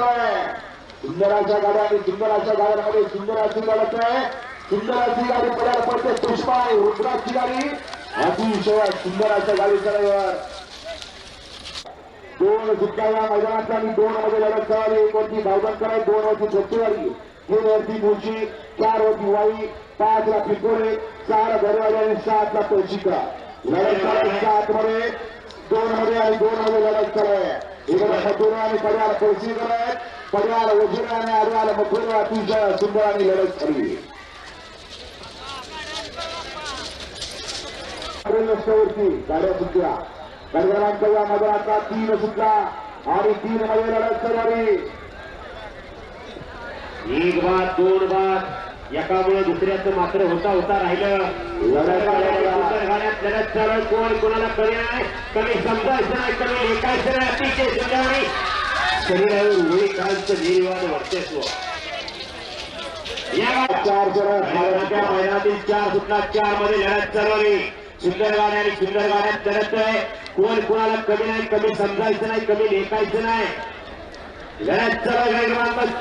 सुंदराच्या गाड्या सुंदराच्या गाड्यांमध्ये सुंदराची लढत आहे. सुंदराची गाडी पडायला पडते. पुष्पा आहे रुद्राची गाडी. अतिशय सुंदराच्या गाडीचा ड्रायव्हर. दोन सुद्धा मैदानात आणि दोन मध्ये लढत झाली. एक वरती भावबंकर आहे दोन वरती सत्तेवारी तीन वरती मुळशी चार वरती वाई पाच ला पिकोळे चार दरवाजे आणि सात ला तोशिका लढत चालू सात मध्ये दोन मध्ये आणि दोन मध्ये लढत चालू आहे इकडे मधुर आणि पड्याल तोशिकर आहे पड्याल वजीर आणि आडवाल मधुर अतिशय सुंदर आणि लढत झाली रस्त्यावरती गाड्या सुटल्या गडगडांच्या या मैदानाचा तीन सुटला आणि तीन मध्ये लढत चालू एक बाद दोन बाद एकामुळे दुसऱ्याचं मात्र होता होता राहिलं. लढत सुंदर कोण कोणाला पर्याय कमी समजायचं नाही कमी लेखायचं नाही अतिशय सुद्धा शरीरावर उघडीकरांचं निर्वाद वर्चस्व. या चार जण मैदानाच्या मैदानातील चार सुटला चारमध्ये लढत चालवली सुंदर गाड्या आणि सुंदर गाड्यात लढत आहे कोण कोणाला कमी नाही कमी समजायचं नाही कमी लेखायचं नाही. लढत चालू आहे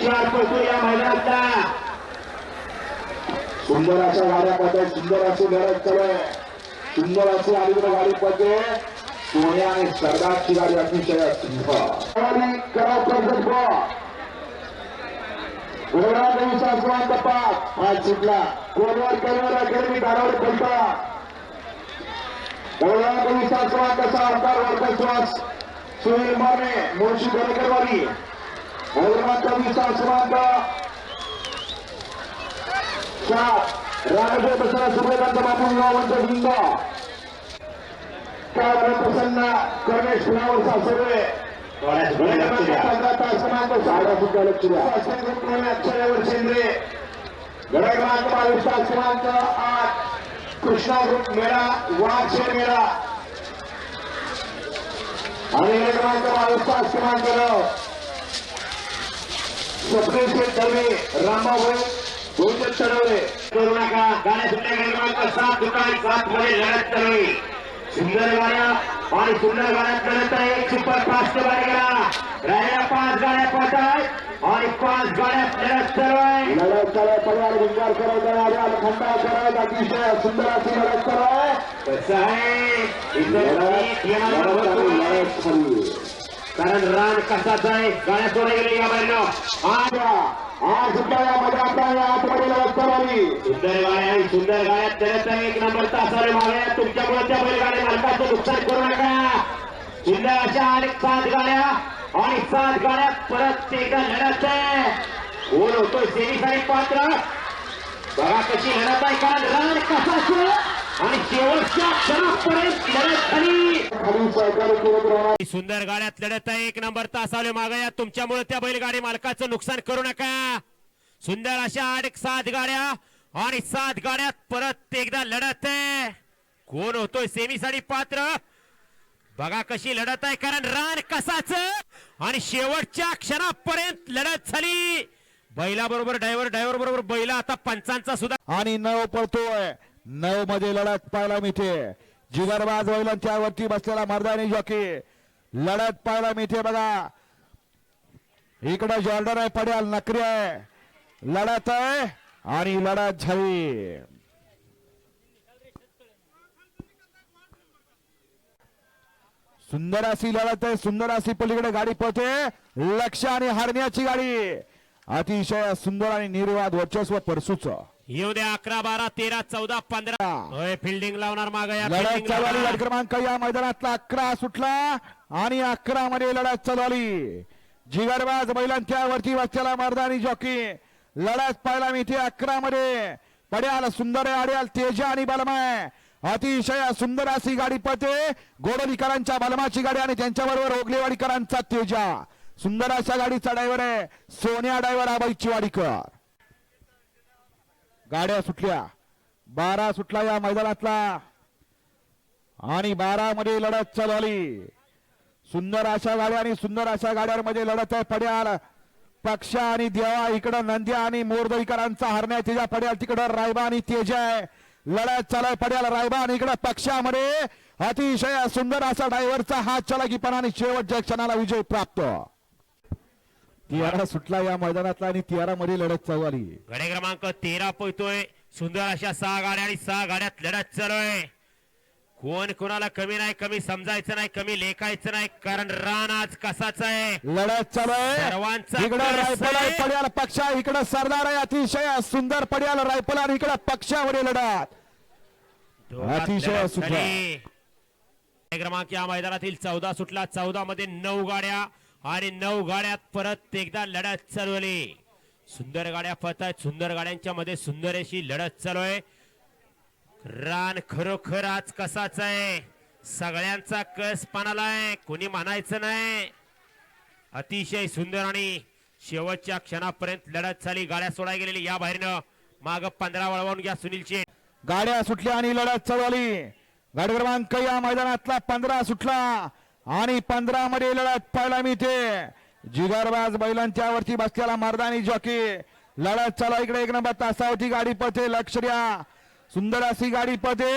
चार पडतो या मैदानातला सुंदर अशा गाड्या पडते सुंदर अशी लढत चालू सुंदर अशी अलीकडे गाडी पाहिजे सोने आणि सरदारची गाडी अतिशय सुंदर. गाडी कराव कर्जत गोळा दिवसा स्वांत पाच पाच सुटला. कोलवर कलवर अकॅडमी धारावर पलटा गोळा दिवसा स्वांत सरकार वर्ग सुनील माने मुळशी गोरेकरवाडी हैदराबादचा दिवसा स्वांत. सात काय प्रसन्न कर्मेश फुलावर सासरे साड्या सुद्धा लक्ष द्या. अक्षरावर शेंद्रे गडा क्रमांक आठ. कृष्णा ग्रुप मेळा वाघशेर मेळा. आणि क्रमांक बावीस तास क्रमांक नऊ स्वप्नील शेठ दळवे बहुजन चढवले करू नका. गाड्या सुटल्या क्रमांक सात दुकान सात मध्ये लढत आहे. सुंदर गाड्या आणि सुंदर गाड्यात लढत आहे. एक सुपर फास्ट गाड्या राहिल्या पाच गाड्या पाहत आहेत आणि पाच गाड्यात लढत आहे लढत चालू परिवार विचार करत जाणाऱ्या खंडा करत अतिशय सुंदर अशी लढत आहे. कसं आहे. कारण रान कसाच आहे? गाड्या सोडा गेली या बाहेरनं आज सुद्धा या मैदानात या आतमध्ये लढत चालू सुंदर गाड्या आणि सुंदर गाड्यात लढत एक नंबर तासाने मागण्या तुमच्यामुळे त्या बैलगाडी मालकाचं नुकसान करू नका. सुंदर अशा अनेक सात गाड्या आणि सात गाड्या परत एकदा लढत आहे. कोण होतोय सेमीसाठी पात्र? बघा कशी लढत आहे कारण रान कसाचं आणि शेवटच्या क्षणापर्यंत लढत झाली. खाली सहकारी करत राहणार सुंदर गाड्यात लढत आहे. एक नंबर तासावले मागया तुमच्यामुळे त्या बैलगाडी मालकाचं नुकसान करू नका. सुंदर अशा आठ एक सात गाड्या आणि सात गाड्यात परत एकदा लढत आहे. कोण होतोय सेमीसाठी पात्र? बघा कशी लढत आहे कारण रान कसाच? आणि शेवटच्या क्षणापर्यंत लढत झाली. बैला बरोबर ड्रायव्हर ड्रायव्हर बरोबर बैला आता पंचांचा सुद्धा आणि नव पळतोय. नऊ मध्ये लढत पाहायला मिळते. जिगरबाज वैलांच्या वरती बसलेला मर्दानी जॉकी लढत पाहायला मिळते बघा. इकडं जॉर्डन आहे पड्याल नकरी आहे. लढत आहे आणि लढत झाली. सुंदर अशी लढत आहे सुंदर अशी पलीकडे गाडी पळते. लक्ष आणि हरण्याची गाडी. अतिशय सुंदर आणि निर्वाद वर्चस्व परसूचं. येऊ द्या अकरा बारा तेरा चौदा पंधरा. होय फिल्डिंग लावणार माग या लढत fielding चालू आली. गट क्रमांक या मैदानातला अकरा सुटला आणि अकरा मध्ये लढत चालू आली जिगरबाज बैलांच्या वरती बसलेला मर्दानी जॉकी लढत पाहायला मिळते अकरा मध्ये. पड्याल सुंदर आड्याल तेजा आणि बलमाय अतिशय सुंदर अशी गाडी पळते. गोडलीकरांच्या बलमाची गाडी आणि त्यांच्याबरोबर ओगलेवाडीकरांचा तेजा. सुंदर अशा गाडीचा ड्रायव्हर आहे. सोन्या ड्रायव्हर आबाईची वाडीकर गाड्या सुटल्या. बारा सुटला या मैदानातला. आणि बारा मध्ये लढत चालू आली सुंदर अशा गाड्या आणि सुंदर अशा गाड्यांमध्ये लढत आहे पड्याल पक्षा आणि देवा इकडं नंद्या आणि मोरदईकरांचा हरण्या तेजा पड्याल तिकडं रायबा आणि तेज आहे. लढत चालाय पड्याल रायबा आणि इकडं पक्षामध्ये. अतिशय सुंदर असा ड्रायव्हरचा हात चलाकीपणा आणि शेवटच्या क्षणाला विजय प्राप्त. तियारा सुटला या मैदानातला आणि तियारा मध्ये लढत चालू आली. गडे क्रमांक तेरा पोहतोय. सुंदर अशा सहा गाड्या आणि सहा गाड्यात लढत चालू आहे कोण कोणाला कमी नाही कमी समजायचं नाही कमी लेखायचं नाही कारण रान आज कसाच आहे? लढत चालू आहे सर्वांचा इकडं कस रायफल आहे. आहे. पड्याल पक्ष इकडं सरदार आहे अतिशय सुंदर पड्याल रायफल आणि इकडं पक्षामध्ये लढत. दोघात अतिशय लढत सुटला. झाली. गडे क्रमांक या मैदानातील चौदा सुटला. चौदा मध्ये नऊ गाड्या. आणि नऊ गाड्यात परत एकदा लढत चालवली. सुंदर गाड्या पळत सुंदर गाड्यांच्या मध्ये सुंदर अशी लढत चालू आहे. रान खरोखर आज कसाच आहे? सगळ्यांचा कस पानाला आहे? कोणी म्हणायचं नाही? अतिशय सुंदर आणि शेवटच्या क्षणापर्यंत लढत झाली. गाड्या सोडाय गेलेली या बाहेरनं. माग पंधरा वळवून घ्या सुनीलचे गाड्या सुटल्या आणि लढत चालू आली गाडी क्रमांक या मैदानातला पंधरा सुटला. आणि पंधरा मध्ये लढत पाहायला मिळते जिगरबाज बैलांच्या वरती बसलेला मर्दानी जॉकी. लढत चालू. इकडे एक नंबर तासावरती गाडी पळते लक्ष द्या सुंदर अशी गाडी पळते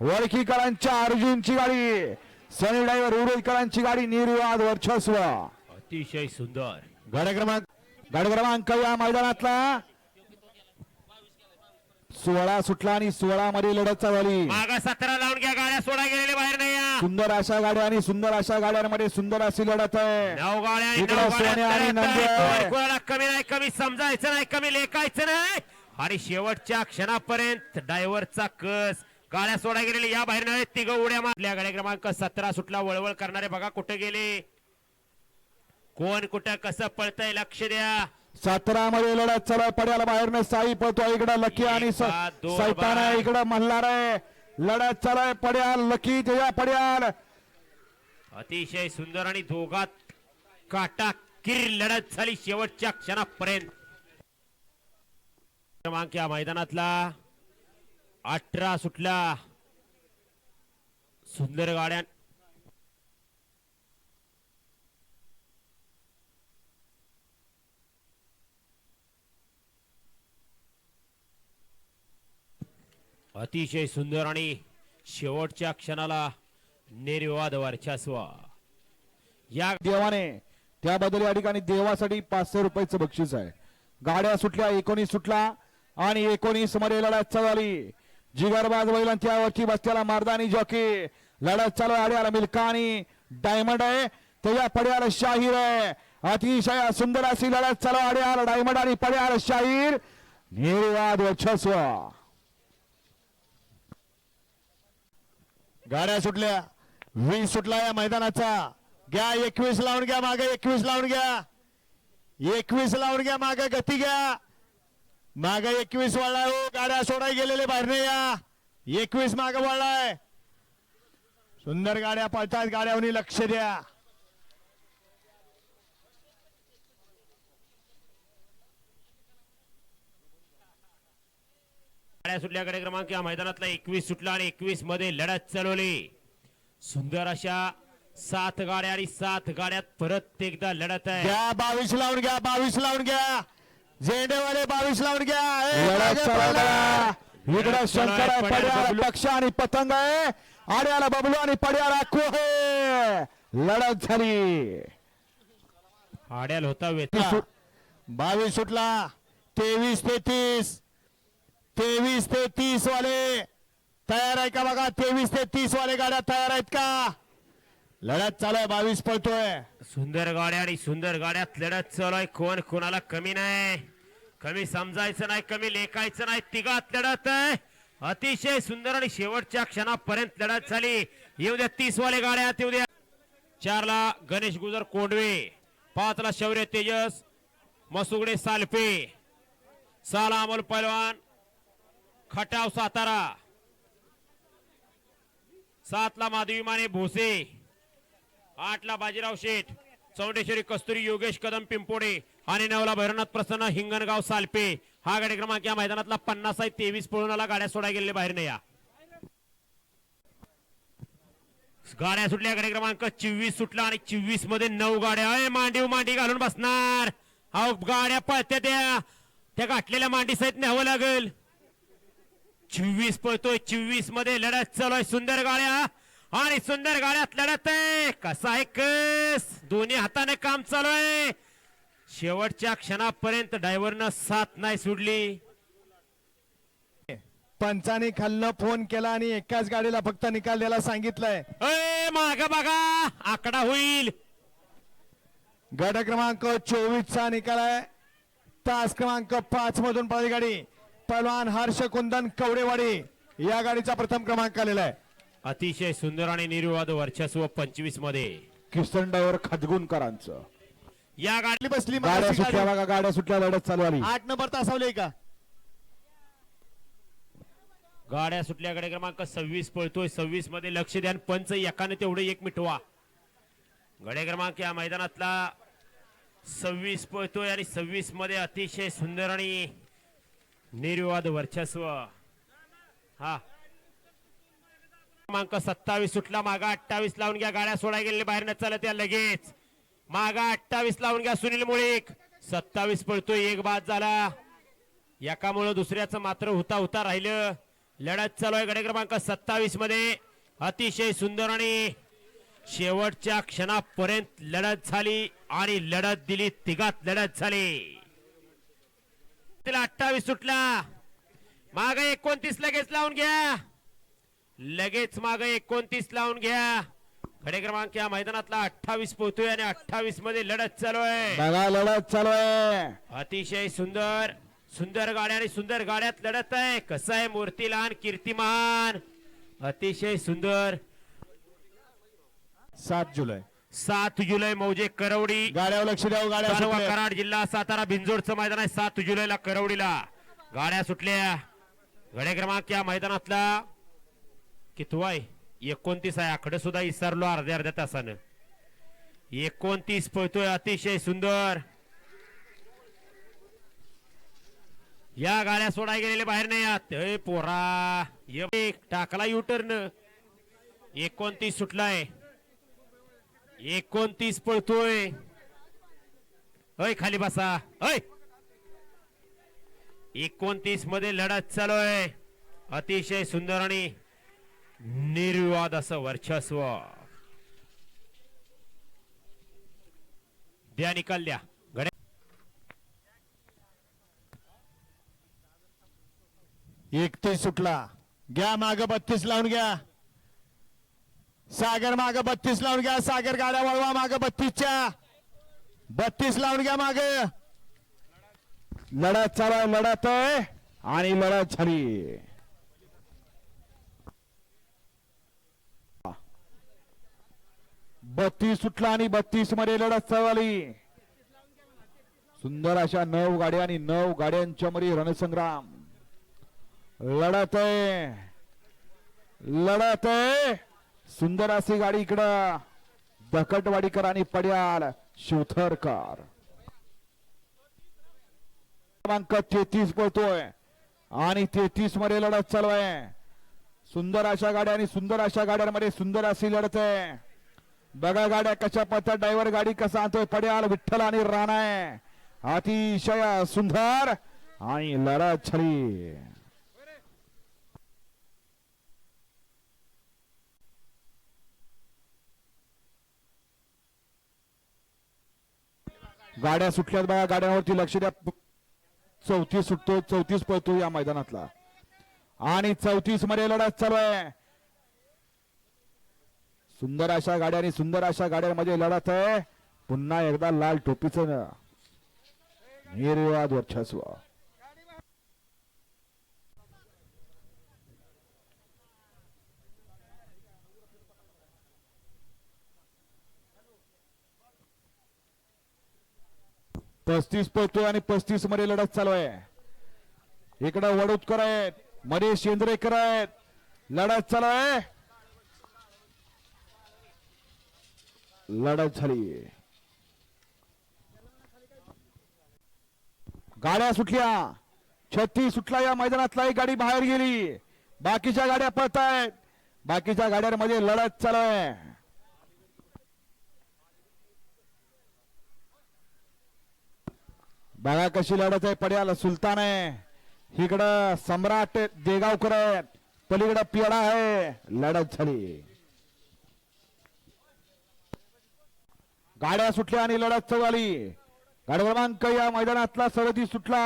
वळखीकरांच्या अर्जुनची गाडी. सनी ड्रायव्हर उरुळकरांची गाडी निर्वाद वर्चस्व. अतिशय सुंदर. गाडी क्रमांक गाडी क्रमांक या मैदानातला सोळा सुटला आणि सोळा मध्ये लढत चालू झाली माग सतरा लावून घ्या गाड्या सोडा गेलेल्या बाहेर नाही या. सुंदर अशा गाड्या आणि सुंदर अशा गाड्यांमध्ये सुंदर अशी लढत आहे. नऊ गाड्या आणि इकडं नऊ गाड्या सोन्या आणि लढत आहे. नंद्या. कोण कोणाला कमी नाही कमी समजायचं नाही कमी लेखायचं नाही. आणि शेवटच्या क्षणापर्यंत ड्रायव्हरचा कस. गाड्या सोडा गेलेली या बाहेर नाही तिघ उड्या मारल्या. गाड्या क्रमांक सतरा सुटला वळवळ करणारे बघा कुठे गेले. कोण कुठं कसं पळतंय लक्ष द्या. सतरा मध्ये लढत चालू. पड्याला बाहेरनं साई पळतो इकडं लकी आणि सैतान आहे. इकडं मल्हार आहे. लढत चालू आहे पड्याल. लकी त्याच्या पड्याल. अतिशय सुंदर आणि दोघात काटा किर लढत झाली शेवटच्या क्षणापर्यंत. क्रमांक या मैदानातला अठरा सुटला. सुंदर गाड्या अतिशय सुंदर आणि शेवटच्या क्षणाला निर्विवाद वर्चस्व. या देवाने त्याबद्दल या ठिकाणी देवासाठी पाचशे रुपयाचं बक्षीस आहे. गाड्या सुटल्या एकोणीस सुटला आणि एकोणीसमध्ये लढत चालू झाली. जिगरबाज बैलांच्या वरची बसत्याला मारदानी जॉकी. लढत चालू आहे आड्याला मिल्का आणि डायमंड आहे त्याच्या पड्याला शाहीर आहे. अतिशय सुंदर अशी लढत चालू आड्याला डायमंड आणि पड्याला शाहीर. निर्वाद वर्चस्व. गाड्या सुटल्या. वीस सुटला या मैदानाचा. घ्या एकवीस लावून घ्या मागे एकवीस लावून घ्या. एकवीस लावून घ्या मागे गती घ्या. मागे एकवीस वळलाय हो गाड्या सोडाय गेलेले बाहेरने या. एकवीस मागे वळलाय सुंदर गाड्या पळतात गाड्यावनी लक्ष द्या. गाड्या सुटल्याकडे क्रमांक या मैदानातला एकवीस सुटला आणि एकवीसमध्ये लढत चालवली. सुंदर अशा सात गाड्या आणि सात गाड्यात परत एकदा लढत आहे. घ्या बावीस लावून घ्या बावीस लावून घ्या. झेंडेवाले बावीस लावून घ्या. ए, लढत मागे चालू पळला. आहे. इकडं शंकर आहे पक्ष आणि पतंग आहे. आड्याला बबलू आणि पड्याला आहे. लढत झाली. आड्याल होता वेता बावीस सुटला. तेवीस ते तीस तेवीस ते तीस वाले. तयार आहे का बघा? तेवीस ते तीस वाले गाड्या तयार आहेत का? लढत चालू आहे बावीस पळतोय. सुंदर गाड्या आणि सुंदर गाड्यात लढत चालू आहे. कोण कोणाला कमी नाही? कमी समजायचं नाही कमी लेखायचं नाही. तिघात लढत आहे. अतिशय सुंदर आणि शेवटच्या क्षणापर्यंत लढत झाली. येऊ द्या तीस वाले गाड्या येऊ द्या. चारला गणेश गुजर कोंडवे. पाचला शौर्य तेजस. मसुगडे सालपे. सहाला अमोल पैलवान. खटाव सातारा. सातला माधवी माने भोसे. आठला बाजीराव शेठ. चौंडेश्वरी कस्तुरी योगेश कदम पिंपोडे. आणि नवला भैरवनाथ प्रसन्न हिंगणगाव सालपे. हा गाडी क्रमांक या मैदानातला पन्नास आहे. तेवीस पळून आला गाड्या सोडा गेलेले बाहेर या. गाड्या सुटल्या. गाडी क्रमांक चोवीस सुटला आणि चोवीसमध्ये नऊ गाड्या. अय मांडीव मांडी घालून बसणार. अहो गाड्या पळत्या त्या. त्या गाठलेल्या मांडी सहित न्यावं लागेल. चोवीस पळतोय चोवीसमध्ये लढत चालू आहे सुंदर गाड्या. आणि सुंदर गाड्यात लढत आहे. कसा आहे कस? दोन्ही हाताने काम चालू आहे. शेवटच्या क्षणापर्यंत ड्रायव्हरनं साथ नाही सोडली. पंचाने खालनं फोन केला आणि एकाच गाडीला फक्त निकाल द्यायला सांगितलंय. अय माग बघा. आकडा होईल. गट क्रमांक चोवीस चा निकाल आहे. तास क्रमांक पाच मधून पळाली गाडी. पहलवान हर्ष कुंदन कवडेवाडी या गाडीचा प्रथम क्रमांक आलेला आहे. अतिशय सुंदर आणि निर्वाद वर्चस्व पंचवीसमध्ये. किसन डायव्हर खदगुणकरांचं. या गाडी बसली गाड्या सुटल्या गाडी. बघा गाड्या सुटल्या लढत चालू आली आठ नंबर तासावले का? गाड्या सुटल्या गाडी क्रमांक सव्वीस पळतोय. सव्वीसमध्ये लक्ष द्या आणि पंच एकाने तेवढे एक मिटवा. गडे क्रमांक या मैदानातला सव्वीस पळतोय आणि सव्वीसमध्ये अतिशय सुंदर आणि निर्वाद वर्चस्व. हा. क्रमांक सत्तावीस सुटला मागा अठ्ठावीस लावून घ्या गाड्या सोडा गेलेल्या बाहेर न चालत या लगेच. मागा अठ्ठावीस लावून घ्या सुनील मुळीक. सत्तावीस पळतोय एक बाद झाला. एकामुळं दुसऱ्याचं मात्र होता होता राहिलं. लढत चालू आहे गडे क्रमांक सत्तावीसमध्ये. अतिशय सुंदर आणि शेवटच्या क्षणापर्यंत लढत झाली आणि लढत दिली तिघात लढत झाली. तिला अठ्ठावीस सुटला. माग एकोणतीस लगेच लावून घ्या. लगेच माग एकोणतीस लावून घ्या. खडे क्रमांक या मैदानातला अठ्ठावीस पोहतोय आणि अठ्ठावीसमध्ये लढत चालू आहे. बघा लढत चालू आहे. अतिशय सुंदर सुंदर गाड्या आणि सुंदर गाड्यात लढत आहे. कसं आहे मूर्ती लहान कीर्तिमान? अतिशय सुंदर. सात जुलै. सात जुलै मौजे करवडी. गाड्यावर लक्ष द्यावं गाड्या तालुका सुटल्या. कराड जिल्हा सातारा बिंजोडचं मैदान आहे. सात जुलैला करवडीला. गाड्या सुटल्या. गडे क्रमांक या मैदानातला कितवा आहे? एकोणतीस आहे. आकडे सुद्धा विसरलो अर्ध्या अर्ध्या तासानं. एकोणतीस पळतोय अतिशय सुंदर. या गाड्या सोडाय गेलेले बाहेर नाही आत. ए पोरा. ये टाकला युटर्न एकोणतीस सुटलाय. एकोणतीस पळतोय. अय खाली बसा. अय एकोणतीसमध्ये लढत चालू आहे अतिशय सुंदर आणि निर्विवाद असं वर्चस्व. द्या निकाल द्या. गड्या एकतीस सुटला. घ्या माग बत्तीस लावून घ्या. सागर माग बत्तीस लावून घ्या. सागर गाड्या वळवा माग बत्तीसच्या. बत्तीस लावून घ्या माग. लढत चालू आहे लढत आहे. आणि लढत झाली. बत्तीस सुटला आणि बत्तीसमध्ये लढत चालली आली सुंदर अशा नऊ गाड्या आणि नऊ गाड्यांच्या मध्ये रणसंग्राम. लढत आहे. लढत आहे. सुंदर अशी गाडी इकडं दकटवाडीकर आणि पड्याल शिवथरकर. क्रमांक तेहतीस पळतोय. आणि तेहतीसमध्ये लढत चालू आहे. सुंदर अशा गाड्या आणि सुंदर अशा गाड्यांमध्ये सुंदर अशी लढत आहे. बघा गाड्या कशा पडतात ड्रायव्हर गाडी कसा आणतोय. पड्याल विठ्ठल आणि राणा आहे. अतिशय सुंदर आणि लढत छरी गाड्या सुटल्यात बघा गाड्यांवरती लक्ष द्या. चौतीस सुटतो चौतीस पळतो या मैदानातला. आणि चौतीसमध्ये लढत चालू आहे. सुंदर अशा गाड्या आणि सुंदर अशा गाड्यांमध्ये लढत आहे. पुन्हा एकदा लाल टोपीचं निर्वाद वर्चस्व. पस्तीस पळतोय आणि पस्तीसमध्ये लढत चालू आहे. इकडं वडोदकर आहेत मध्ये शेंद्रेकर आहेत. लढत चालू आहे. लढत झाली. गाड्या सुटल्या. छत्तीस सुटला या मैदानातला एक गाडी बाहेर गेली. बाकीच्या गाड्या पळत आहेत बाकीच्या गाड्यांमध्ये लढत चालू आहे. बघा कशी लढत आहे पड्याला सुलतान आहे. इकडं सम्राट देगावकर आहे. पलीकडं पियाडा आहे. लढत झाली. गाड्या सुटल्या आणि लढत चौली आली गाडी क्रमांक या मैदानातला सरतीस सुटला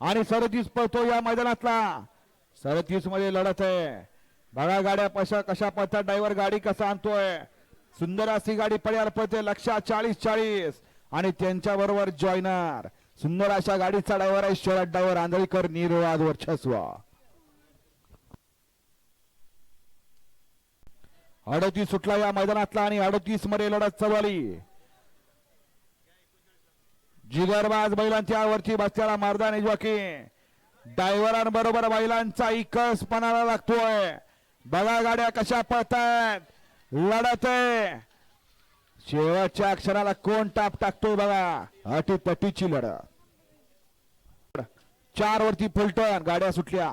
आणि सरतीस पळतो या मैदानातला. सरतीसमध्ये लढत आहे. बघा गाड्या कशा कशा पळतात ड्रायव्हर गाडी कसा आणतोय. सुंदर अशी गाडी पड्यावर पळते लक्षात चाळीस चाळीस. आणि त्यांच्या बरोबर जॉईनर सुंदर अशा गाडीचा डावर आहे शोर अड्डावर आंधळीकर निर्वाद वर्चस्व. अडतीस सुटला या मैदानातला आणि अडतीसमध्ये लढत चालू आली जिगरबाज बैलांच्या वरती बसल्याला मारदाने जॉकी ड्रायव्हरांबरोबर बैलांचा इकस पणाला लागतोय. बघा गाड्या कशा पळतात लढत आहे. शेवटच्या अक्षराला कोण टाप टाकतोय बघा. अटीतटीची लढत. चार वरती फुलटन गाड्या सुटल्या.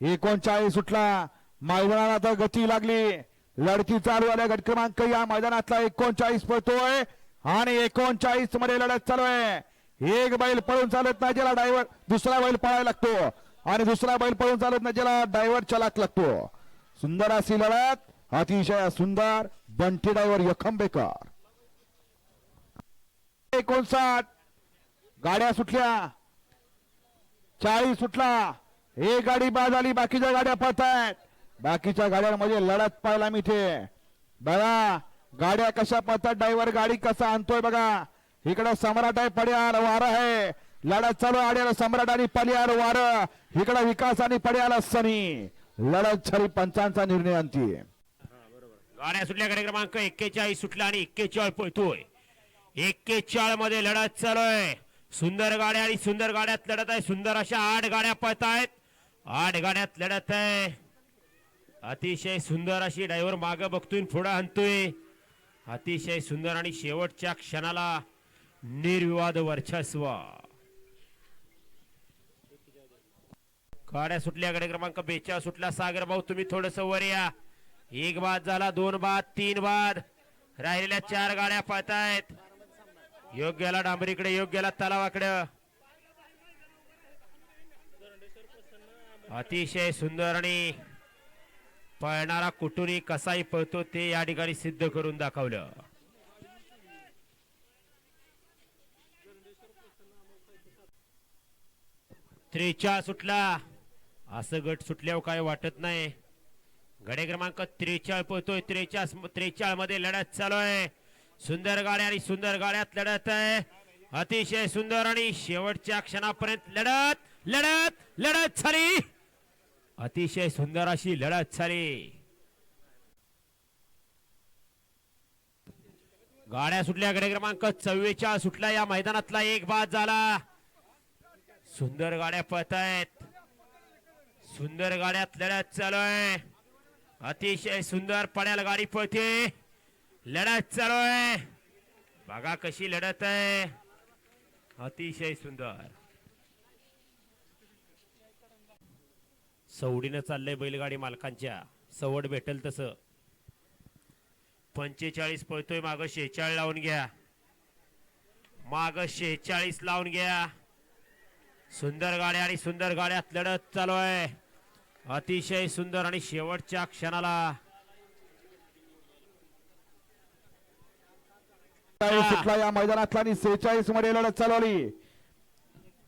एकोणचाळीस सुटला. मैदानाला तर गती लागली. लढती चालू आल्या गट क्रमांक या मैदानातला एकोणचाळीस पळतोय आणि एकोणचाळीसमध्ये लढत चालू आहे. एक बैल पळून चालत नाही ज्याला ड्रायव्हर दुसरा बैल पळायला लागतो. आणि दुसरा बैल पळून चालत नाही ज्याला ड्रायव्हर चलाक लागतो. सुंदर अशी लढत. अतिशय सुंदर. बंटी ड्रायव्हर यखंबेकर. एकोणसाठ. गाड्या सुटल्या. चाळीस सुटला. एक गाडी बाद झाली बाकीच्या गाड्या पळतायत बाकीच्या गाड्यांमध्ये लढत पाहायला मिळते बघा गाड्या कशा पळतात ड्रायव्हर गाडी कसा आणतोय बघा. इकडं सम्राट आहे पड्याल वार आहे. लढत चालू आड्याला सम्राट आणि पलियाल वार. इकडं विकास आणि पड्याला सनी. लढत छरी पंचांचा निर्णय आणते गाड्या सुटल्या कार्यक्रमांक क्रमांक एक्केचाळीस सुटला आणि एक्केचाळीस पळतोय. एक्केचाळमध्ये लढत चालू आहे. सुंदर गाड्या आणि सुंदर गाड्यात लढत आहे. सुंदर अशा आठ गाड्या पळत आहेत आठ गाड्यात लढत आहे. अतिशय सुंदर अशी ड्रायव्हर माग बघतोय आणि पुढं आणतोय. अतिशय सुंदर आणि शेवटच्या क्षणाला निर्विवाद वर्चस्व. गाड्या सुटल्या गाडी क्रमांक बेचाळ सुटला. सागर भाऊ तुम्ही थोडस वर या. एक बाद झाला दोन बाद तीन बाद. राहिलेल्या चार गाड्या पळतायत. योग्याला डांबरीकडे योग्याला तलावाकडे. अतिशय सुंदर आणि पळणारा कुटुरी कसाही पळतो ते या ठिकाणी सिद्ध करून दाखवलं. त्रेचाळ सुटला. असं गट सुटल्यावर काय वाटत नाही. गडे क्रमांक त्रेचाळ पळतोय. त्रेचाळ त्रेचाळमध्ये लढत चालू आहे. सुंदर गाड्या आणि सुंदर गाड्यात लढत आहे. अतिशय सुंदर आणि शेवटच्या क्षणापर्यंत लढत लढत लढत झाली. अतिशय सुंदर अशी लढत झाली. गाड्या सुटल्या गडे क्रमांक चव्वेचाळीस सुटला. या मैदानातला एक बाद झाला. सुंदर गाड्या पळतायत सुंदर गाड्यात लढत चालू आहे. अतिशय सुंदर पड्याला गाडी पळते. लढत चालू आहे. बघा कशी लढत आहे. अतिशय सुंदर. सवडीनं चाललंय बैलगाडी मालकांच्या. सवड भेटेल तसं. पंचेचाळीस पळतोय माग शेहेचाळीस लावून घ्या. माग शेहेचाळीस लावून घ्या. सुंदर गाड्या आणि सुंदर गाड्यात लढत चालू आहे. अतिशय सुंदर आणि शेवटच्या क्षणाला सुटला या मैदानातला आणि सेहेचाळीसमध्ये लढत चालवली.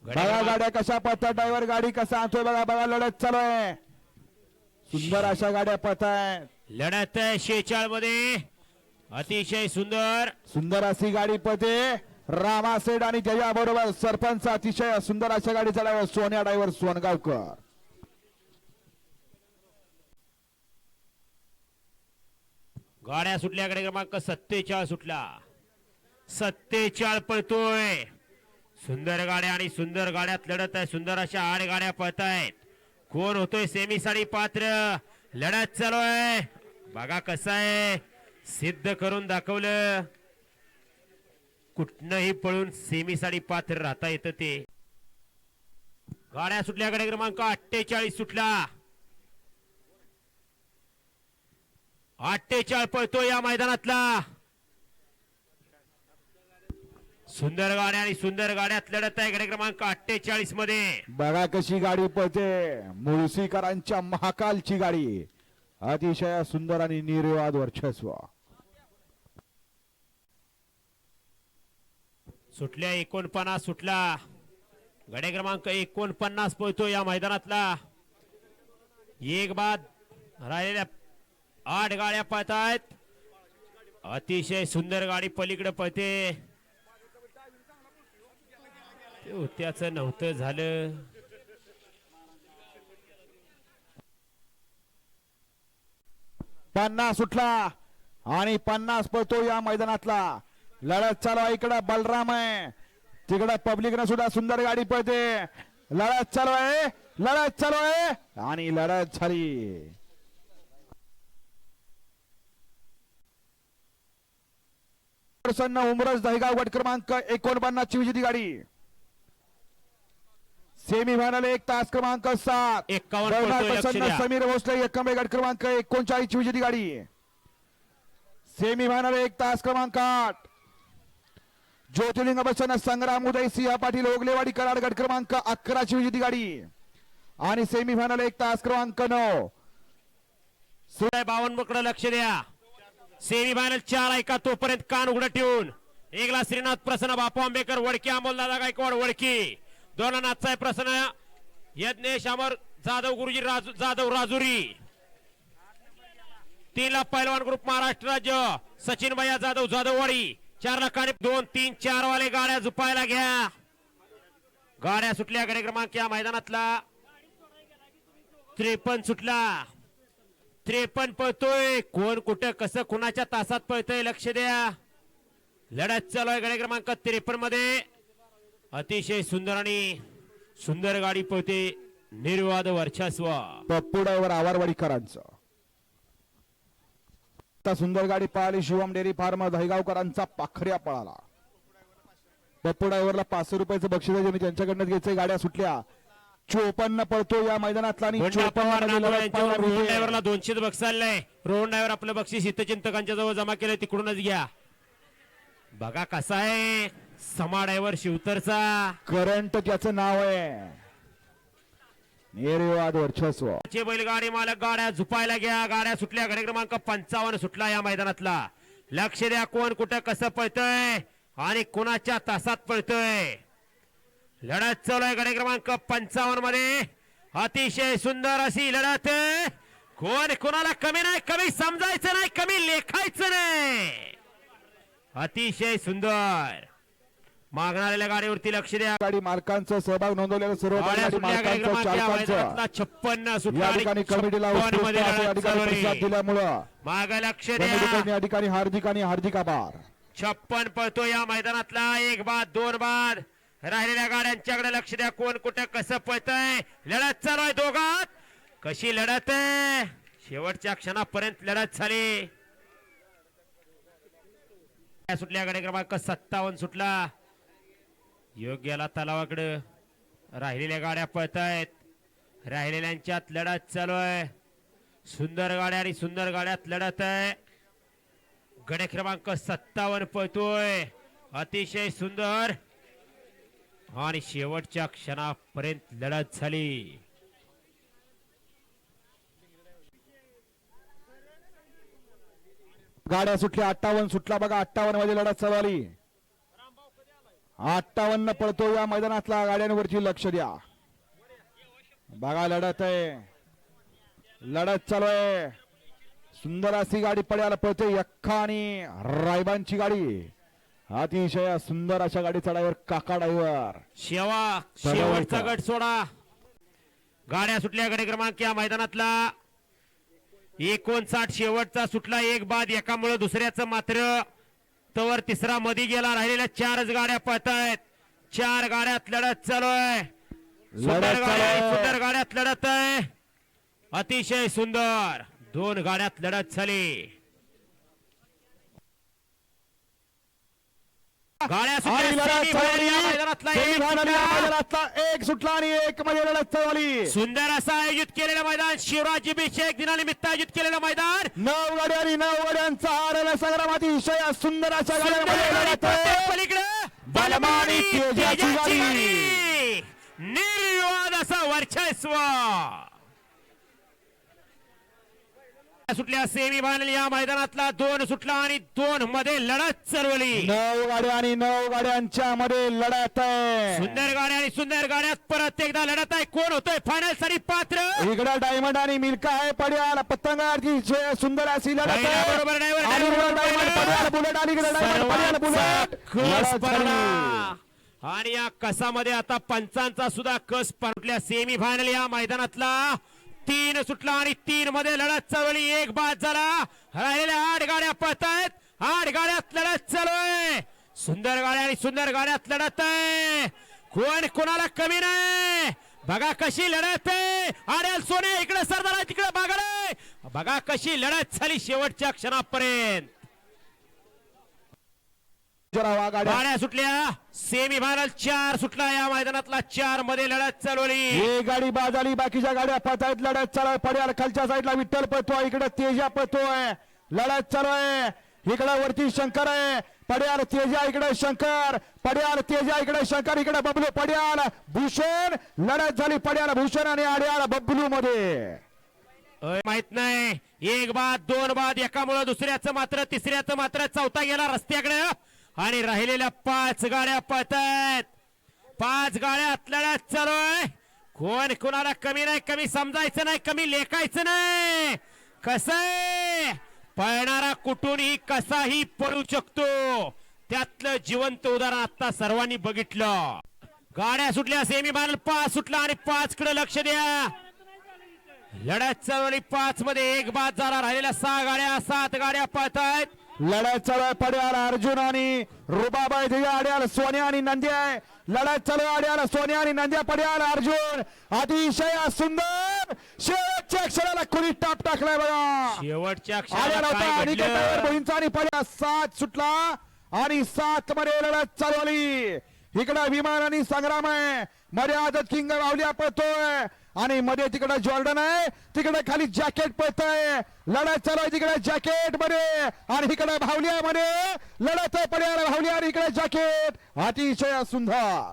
बघा गाड्या कशा पळतात. ड्रायव्हर गाडी कसा आणतोय बघा. बघा लढत चालू आहे. सुंदर अशा गाड्या पळतायत. लढत आहे शेचाळमध्ये अतिशय सुंदर. सुंदर अशी गाडी पळते. रामासेड आणि त्याच्या बरोबर सरपंच अतिशय सुंदर अशा गाडीचा ड्रायव्हर सोन्या ड्रायव्हर सोनगावकर. गाड्या सुटल्या क्रमांक सत्तेचाळ सुटला. सत्तेचाळ पळतोय. सुंदर गाड्या आणि सुंदर गाड्यात लढत आहे. सुंदर अशा आठ गाड्या पळतायत. कोण होतोय सेमी साडी पात्र? लढत चालू आहे. बघा कसं आहे. सिद्ध करून दाखवलं. कुठनही पळून सेमी साडी पात्र राहता येतं ते. गाड्या सुटल्या गाड्या क्रमांक अठ्ठेचाळीस सुटला. अठ्ठेचाळ पळतो या मैदानातला. सुंदर गाड्या आणि सुंदर गाड्यात लढत आहे. गाडी क्रमांक अठ्ठेचाळीसमध्ये. बघा कशी गाडी पळते. मुळशीकरांच्या महाकालची गाडी. अतिशय सुंदर आणि निर्वाद वर्चस्व. सुटल्या एकोणपन्नास सुटला. गडे क्रमांक एकोणपन्नास पोहतो या मैदानातला. एक बाद राहिलेल्या आठ गाड्या पळतायत. अतिशय सुंदर गाडी पलीकडे पळते. त्याचं नव्हतं झालं. पन्नास सुटला आणि पन्नास पळतो या मैदानातला. लढत चालू आहे इकडं बलराम आहे. तिकडं पब्लिकनं सुद्धा सुंदर गाडी पळते. लढत चालू आहे लढत चालू आहे आणि लढत झाली. प्रसन्न उमरस दहेगाव गट क्रमांक एकोणपन्नास ची विजेती गाडी. सेमी फायनल एक तास क्रमांक सात. एक्कावन्न. समीर भोसले एकमे गट क्रमांक एकोणचाळीस ची विजेती गाडी. सेमी फायनल एक तास क्रमांक आठ. ज्योतिर्लिंग प्रसन्न संग्राम उदय सिंह पाटील ओगलेवाडी कराड गट क्रमांक अकरा ची विजेती गाडी. आणि सेमी फायनल एक तास क्रमांक नऊ. बावन्नकडे लक्ष द्या. सेमी फायनल चार ऐका तोपर्यंत कान उघडं ठेवून. एकला श्रीनाथ प्रसन्न बापू आंबेकर वडकी अमोलदादा गायकवाड वडकी. दोन आहे प्रसन्न यज्ञेश अमर जाधव गुरुजी राजू जाधव राजुरी. तीनला पैलवान ग्रुप महाराष्ट्र राज्य. सचिन भैया जाधव जाधववाडी चारला ला दोन तीन चार वाले गाड्या झुपायला घ्या. गाड्या सुटल्या गाडी क्रमांक या मैदानातला. त्रेपन्न सुटला. त्रेपन्न पळतोय. कोण कुठं कसं कुणाच्या तासात पळतोय लक्ष द्या. लढत चालू आहे गाडी क्रमांक त्रेपन्नमध्ये अतिशय सुंदर आणि सुंदर गाडी पळते निर्वाद वर्चस्व. पप्पू ड्रायव्हर आवारवाडीकरांचं. आता सुंदर गाडी पळाली शिवम डेअरी फार्म दहेगावकरांचा पाखऱ्या पळाला. पप्पू ड्रायव्हरला पाचशे रुपयाचं बक्षीस आहे, ज्यांनी त्यांच्याकडनं घ्यायचे गाड्या सुटल्या. चोपन्न पळतो या मैदानातला आणि रोहन ड्रायव्हरला दोनशे बक्षीस आलंय. रोहन ड्रायव्हर आपलं बक्षीस हितचिंतकांच्या जवळ जमा केलंय. तिकडूनच घ्या. बघा कसा आहे. समा ड्रायव्हर शिवतरचा. करंट त्याचं नाव आहे. निर्वाद वर्चस्व. चे बैलगाडी मालक गाड्या झुपायला घ्या. गाड्या सुटल्या. गाडी क्रमांक पंचावन्न सुटला या मैदानातला. लक्ष द्या कोण कुठं कसं पळतय आणि कोणाच्या तासात पळतय. लढत चालू आहे गाडी क्रमांक पंचावन्नमध्ये. अतिशय सुंदर अशी लढत. कोण कोणाला कमी नाही कमी समजायचं नाही कमी लेखायचं नाही. अतिशय सुंदर. मागणाऱ्या गाडीवरती लक्ष द्या. गाडी मालकांचा सहभाग नोंदवलेल्या सर्व गाडी मालकांचं चालकांचं. छप्पन्न सुटला या आणि ठिकाणी कमिटीला 56 मध्ये उत्कृष्ट असं या लढत ठिकाणी चालू प्रतिसाद आहे. दिल्यामुळं माग लक्ष द्या. या ठिकाणी हार्दिक आणि हार्दिक आभार. छप्पन पळतो या मैदानातला. एक बाद दोन बाद. राहिलेल्या गाड्यांच्याकडे लक्ष द्या. कोण कुठं कसं पळतय? लढत चालू आहे दोघात. कशी लढत आहे? शेवटच्या क्षणापर्यंत लढत झाली. सुटल्या गाडी क्रमांक सत्तावन्न सुटला. योग्याला तलावाकडे. राहिलेल्या गाड्या पळतायत. राहिलेल्यांच्यात लढत चालू आहे सुंदर गाड्या आणि सुंदर गाड्यात लढत आहे. गडे क्रमांक सत्तावन्न पळतोय. अतिशय सुंदर. आणि शेवटच्या क्षणापर्यंत लढत झाली. गाड्या सुटल्या अठ्ठावन्न सुटला. बघा अठ्ठावन्नमध्ये लढत चालू आली अठ्ठावन्न पळतो या मैदानातला. गाड्यांवरची लक्ष द्या. बघा लढत आहे. लढत चालू आहे. सुंदर अशी गाडी पड्याला पळते. यक्खा आणि रायबांची गाडी. अतिशय सुंदर अशा गाडी चढावर काका ड्रायव्हर शेवा शेवटचा गट सोडा. गाड्या सुटल्या गडे क्रमांक या मैदानातला. एकोणसाठ शेवटचा सुटला एक बाद एकामुळे दुसऱ्याचं मात्र. तवर तिसरा मधी गेला राहिलेल्या चारच गाड्या पळतायत. चार गाड्यात लढत चालू आहे. सुंदर गाड्यात लढत आहे. अतिशय सुंदर. दोन गाड्यात लढत झाली गाड्या सुटल्या आणि लढत semi final या चालू मैदानातला एक सुटला. आणि एक मध्ये लढत आली सुंदर असं आयोजित केलेलं मैदान शिवराज अभिषेक दिनानिमित्त आयोजित केलेलं मैदान नऊ गाड्या आणि नऊ गाड्यांचा आरला संग्राम अतिशय सुंदर अशा. पलीकडे बलमा आणि तेजाची तेजाची गाडी. गाडी. निर्विवाद असं वर्चस्व सुटल्या सेमी फायनल या मैदानातला दोन सुटला आणि दोन मध्ये लढत चालवली नऊ गाड्या आणि नऊ गाड्यांच्या मध्ये लढत आहे. सुंदर गाड्या आणि सुंदर गाड्यात परत एकदा लढत आहे. कोण होतोय फायनलसाठी पात्र? इकडं डायमंड आणि मिल्का आहे पड्याल. पतंगाची सुंदर अशी लढत आहे. बरोबर डायमंड बुलेट आणि डायमंड बुलेट. आणि या कसामध्ये आता पंचांचा सुद्धा कस पडल्या सेमी फायनल या मैदानातला तीन सुटला आणि तीन मध्ये लढत चालवली एक बाद झाला. राहिलेल्या आठ गाड्या पळत आहेत आठ गाड्यात लढत चालू आहे. सुंदर गाड्या आणि सुंदर गाड्यात लढत आहे. कोण कोणाला कमी नाही? बघा कशी लढत आहे. आर्यल सोने इकडे सरदार तिकडे बागडे बघा कशी लढत झाली शेवटच्या क्षणापर्यंत. गाड्या सुटल्या. सेमी फायनल चार सुटला. या मैदानातला चारमध्ये लढत चालवली एक गाडी बाद बाकीच्या गाड्या पळतायत लढत चालू पड्याल खालच्या साईडला विठ्ठल पळतोय इकडे तेजा पळतोय लढत चालू आहे. इकडे वरती शंकर आहे. पड्याल तेजा इकडे शंकर. पड्याल तेजा इकडे शंकर इकडे बबलू पड्याल. भूषण लढत झाली. पड्याल भूषण आणि आड्याल बबलू मध्ये माहीत नाही. एक बाद दोन बाद. एकामुळं दुसऱ्याचं मात्र तिसऱ्याचं मात्र चौथा गेला रस्त्याकडे. आणि राहिलेल्या पाच गाड्या पळतात. पाच गाड्यात लढत चालू आहे कोण कोणाला कमी नाही कमी समजायचं नाही कमी लेखायचं नाही. कस पळणारा कुठूनही कसाही पळू शकतो. त्यातलं जिवंत उदाहरण आता सर्वांनी बघितलं. गाड्या सुटल्या सेमी फायनल पाच सुटला आणि पाच कडे लक्ष द्या. लढत चालवली पाच मध्ये एक बाद झाला. राहिलेल्या सहा गाड्या सात गाड्या पळत लढत चालू आहे पड्याल अर्जुन आणि रुबाबाई दिव्या आड्याल सोन्या आणि नंद्या आहे. लढत चालू आहे आड्याल सोन्या आणि नंद्या पड्याल अर्जुन. अतिशय सुंदर. शेवटच्या क्षणाला कुणी टाप टाकलाय बघा. शेवटच्या काय आणि घडलं? बहिणचा आणि पड्या सात सुटला आणि सात मध्ये लढत चालवली इकडं विमान आणि संग्राम आहे. मध्ये आदत किंग रावल्या पळतोय. आणि मध्ये तिकडं जॉर्डन आहे. तिकडे खाली जॅकेट पळतय. लढत चालू आहे तिकडे जॅकेटमध्ये. आणि इकडे भावल्या मध्ये लढत आहे. पड्या भावल्या आणि इकडे जॅकेट. अतिशय सुंदर.